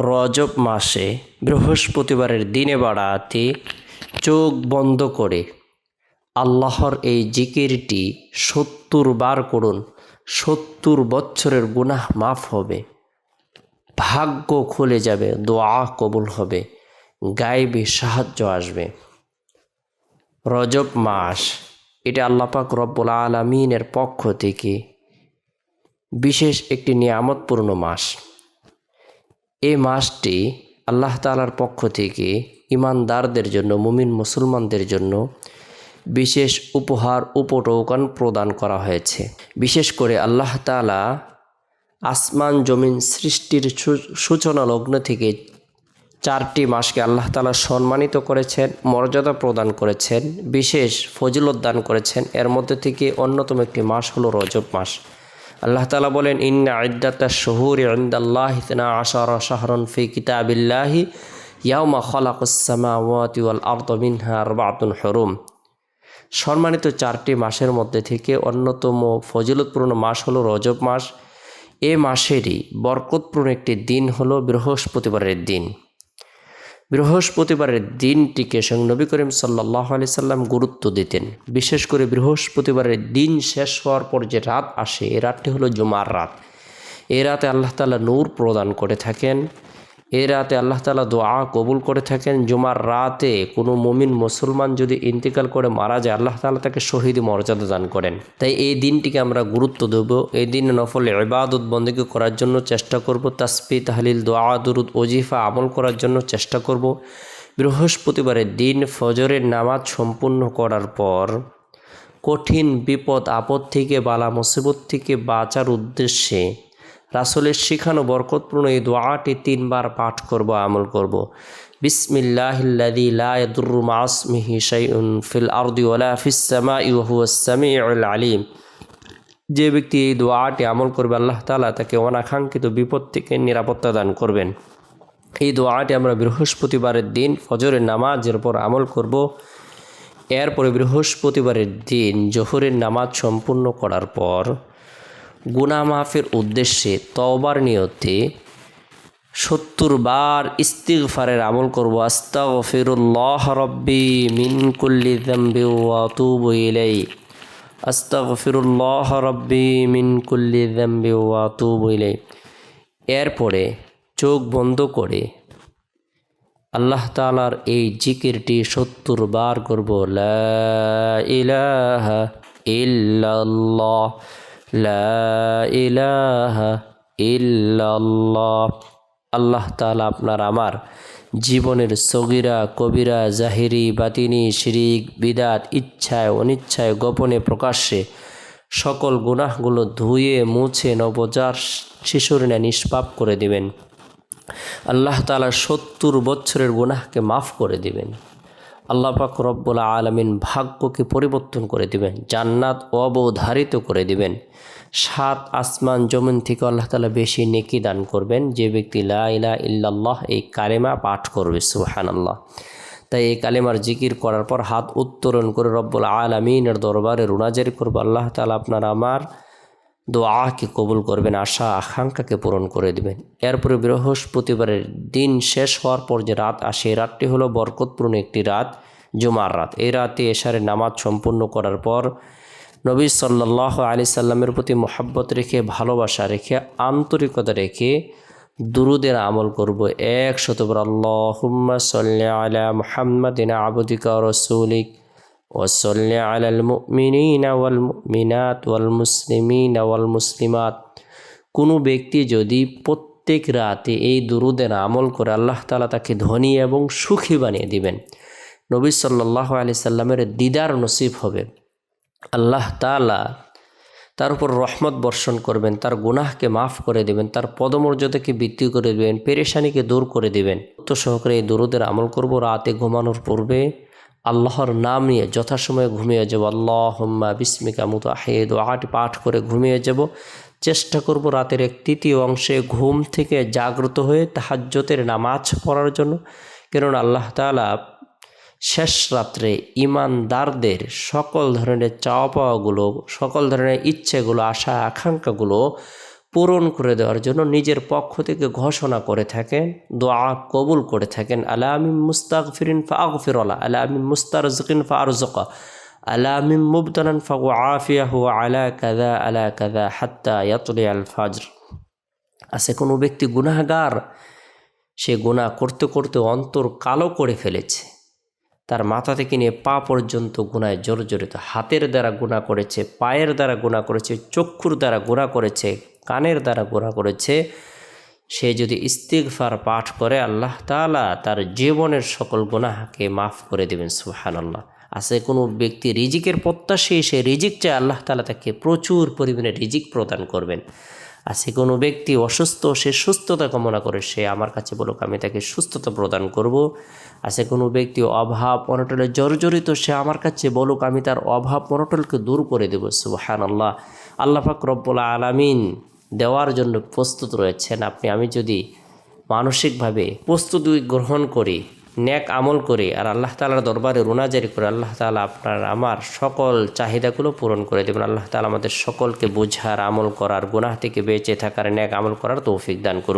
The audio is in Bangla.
রজব মাসে বৃহস্পতিবারের দিনে বাড়াতে চোখ বন্ধ করে আল্লাহর এই জিকিরটি সত্তর বার করুন, সত্তর বছরের গুনাহ মাফ হবে। ভাগ্য খুলে যাবে, দোয়া কবুল হবে, গায়েবে সাহায্য আসবে। রজব মাস, এটা আল্লাপাক রব্বুল আলমিনের পক্ষ থেকে বিশেষ একটি নিয়ামতপূর্ণ মাস। এই মাসটি আল্লাহ তালার পক্ষ থেকে ইমানদারদের জন্য, মুমিন মুসলমানদের জন্য বিশেষ উপহার, উপটৌকান প্রদান করা হয়েছে। বিশেষ করে আল্লাহ তালা আসমান জমিন সৃষ্টির সূচনা লগ্ন থেকে চারটি মাসকে আল্লাহ তালা সম্মানিত করেছেন, মর্যাদা প্রদান করেছেন, বিশেষ ফজিলত দান করেছেন। এর মধ্যে থেকে অন্যতম একটি মাস হলো রজব মাস। আল্লাহ তালা বলেন, ইন্না আইদাতা শহুর ইন্দাল্লাহ ইতনা আশার শাহরন ফি কিতাবিল্লাহি ইয়াউমা খলাকুসামাওয়াতি ওয়াল আরদ মিনহা আরবাতুন হরুম। সম্মানিত চারটি মাসের মধ্যে থেকে অন্যতম ফজিলতপূর্ণ মাস হলো রজব মাস। এ মাসেরই বরকতপূর্ণ একটি দিন হলো বৃহস্পতিবারের দিন। বৃহস্পতিবারের দিনটিকে সঙ্গে নবী করিম সাল্লাহ আলি সাল্লাম গুরুত্ব দিতেন। বিশেষ করে বৃহস্পতিবারের দিন শেষ হওয়ার পর যে রাত আসে, এ রাতটি হলো জুমার রাত। এ রাতে আল্লাহ তালা নূর প্রদান করে থাকেন। এই রাতে আল্লাহ তালা দোয়া কবুল করে থাকেন। জুমার রাতে কোনো মুমিন মুসলমান যদি ইন্তেকাল করে মারা যায়, আল্লাহ তালা তাকে শহীদ মর্যাদা দান করেন। তাই এই দিনটিকে আমরা গুরুত্ব দেব। এই দিন নফল ইবাদত বন্দীকে করার জন্য চেষ্টা করব। তাসপি তাহলিল, দোয়া, দুরুদ, ওজিফা আমল করার জন্য চেষ্টা করব। বৃহস্পতিবারের দিন ফজরের নামাজ সম্পূর্ণ করার পর কঠিন বিপদ, আপদ থেকে বালা, মুসিবত থেকে বাঁচার উদ্দেশ্যে রাসুলের শিখানো বরকতপূর্ণ এই দোয়াটি তিনবার পাঠ করব, আমল করব। ফিল আরদি ওয়ালা আলিম। যে ব্যক্তি এই দোয়াটি আমল করবে, আল্লাহ তালা তাকে অনাকাঙ্ক্ষিত বিপদ থেকে নিরাপত্তা দান করবেন। এই দোয়াটি আমরা বৃহস্পতিবারের দিন ফজরের নামাজের পর আমল করব। এরপরে বৃহস্পতিবারের দিন জোহরের নামাজ সম্পূর্ণ করার পর গুনা মাফের উদ্দেশ্যে তওবার নিয়তে সত্তর বার ইস্তিগফারের আমল করব। আস্তাগফিরুল্লাহ রব্বি মিন কুল্লি যামবি ওয়া আতুবু ইলাই আস্তাগফিরুল্লাহ রব্বি মিন কুল্লি যামবি ওয়া আতুবু এরপরে চোখ বন্ধ করে আল্লাহ তালার এই জিকিরটি সত্তর বার করব। লা ইলাহা ইল্লাল্লাহ। আল্লাহ তাআলা আপনার আমার জীবনের সগিরা, কবিরা, জাহিরি, বাতিনি, শিরিক, বিদাত, ইচ্ছায়, অনিচ্ছায় গোপনে প্রকাশ্যে সকল গুনাহগুলো ধুয়ে, মুছে নবজার শিশুর ন্যায় নিষ্পাপ করে দিবেন। আল্লাহ তালা সত্তর বছরের গুনাহকে মাফ করে দিবেন। আল্লাহ পাক রব্বুল আলমিন ভাগ্যকে পরিবর্তন করে দিবেন, জান্নাত অবধারিত করে দিবেন। সাত আসমান জমিন থেকে আল্লাহ তালা বেশি নেকি দান করবেন, যে ব্যক্তি লা ইলা ইল্লাল্লাহ এই কালেমা পাঠ করবে সুহান আল্লাহ তাই এই কালেমার জিকির করার পর হাত উত্তোলন করে রব্বুল আলমিনের দরবারে রুনাজারি করব। আল্লাহ তালা আপনার আমার দোয়াকে কবুল করবেন, আশা, আকাঙ্ক্ষাকে পূরণ করে দিবেন। এরপরে বৃহস্পতিবারের দিন শেষ হওয়ার পর যে রাত আসে, এই রাতটি হলো বরকতপূর্ণ একটি রাত, জুমার রাত। এই রাতে এশারে নামাজ সম্পূর্ণ করার পর নবী সাল্লাহ আলি সাল্লামের প্রতি মোহাব্বত রেখে, ভালোবাসা রেখে, আন্তরিকতা রেখে দুরুদের আমল করব। এক শতবার আল্লাহুম্মা সাল্লি আলা মুহাম্মাদিন আবদিকা রসুলিক। وصل على المؤمنين والمؤمنات والمسلمين والمسلمات কোনো ব্যক্তি যদি প্রত্যেক রাতে এই দুরুদের আমল করে আল্লাহ তালা তাকে ধনী এবং সুখী বানিয়ে দিবেন নবী সাল্লাহ আলি সাল্লামের দিদার নসিব হবে আল্লাহ তালা তার উপর রহমত বর্ষণ করবেন তার গুনাহকে মাফ করে দেবেন তার পদমর্যাদাকে বৃদ্ধি করে দেবেন পেরেশানিকে দূর করে দেবেন তো সহকারে এই দরুদের আমল করব রাতে ঘুমানোর পূর্বে আল্লাহর নাম নিয়ে যথাসময়ে ঘুমিয়ে যাব। আল্লাহ বিস্মিকা মতো আহেদ আট পাঠ করে ঘুমিয়ে যাব। চেষ্টা করব রাতের এক তৃতীয় অংশে ঘুম থেকে জাগ্রত হয়ে তাহাজ্যতের নামাজ পড়ার জন্য। কেননা আল্লাহ তালা শেষ রাত্রে ইমানদারদের সকল ধরনের চাওয়া পাওয়াগুলো সকল ধরনের ইচ্ছেগুলো আশা আকাঙ্ক্ষাগুলো পূরণ করে দেওয়ার জন্য নিজের পক্ষ থেকে ঘোষণা করে থাকেন, দোয়া কবুল করে থাকেন। আলা আমি মুস্তাক ফিরিন ফা আগফিরলা আলা আমি মুস্তার জকিন ফা আরজকা আলা আমি মুবতালান ফা আফিয়াহু আলা কাদা আলা কাদা হাত্তা ইয়াতলি আল ফাজর। আছে কোনো ব্যক্তি গুনাহগার? সে গুনাহ করতে করতে অন্তর কালো করে ফেলেছে। তার মাথা থেকে নিয়ে পা পর্যন্ত গুনায় জর্জরিত। হাতের দ্বারা গুণা করেছে, পায়ের দ্বারা গুণা করেছে, চক্ষুর দ্বারা গুণা করেছে। কানের দ্বারা গুণা করেছে। সে যদি ইস্তিগফার পাঠ করে, আল্লাহ তাআলা তার জীবনের সকল গুনাহকে মাফ করে দেবেন সুহান আল্লাহ আছে কোনো ব্যক্তি রিজিকের প্রত্যাশী, সে রিজিক চায়, আল্লাহ তালা তাকে প্রচুর পরিমাণে রিজিক প্রদান করবেন। আছে কোনো ব্যক্তি অসুস্থ, সে সুস্থতা কামনা করে, সে আমার কাছে বলুক, আমি তাকে সুস্থতা প্রদান করব। আছে কোনো ব্যক্তি অভাব অনটলে জর্জরিত, সে আমার কাছে বলুক, আমি তার অভাব অনটলকে দূর করে দেব সুবাহান আল্লাহ আল্লাহ পাক রব্বুল আলামিন দেওয়ার জন্য প্রস্তুত রয়েছেন। আপনি, আমি যদি মানসিকভাবে প্রস্তুতি গ্রহণ করি ন্যাক আমল করি আর আল্লাহ তালার দরবারে রোনাজারি করে আল্লাহ তালা আপনার, আমার সকল চাহিদাগুলো পূরণ করে দেবেন। আল্লাহ তালা আমাদের সকলকে বোঝার, আমল করার, গুনাহ থেকে বেঁচে থাকার ন্যাক আমল করার তৌফিক দান করুক।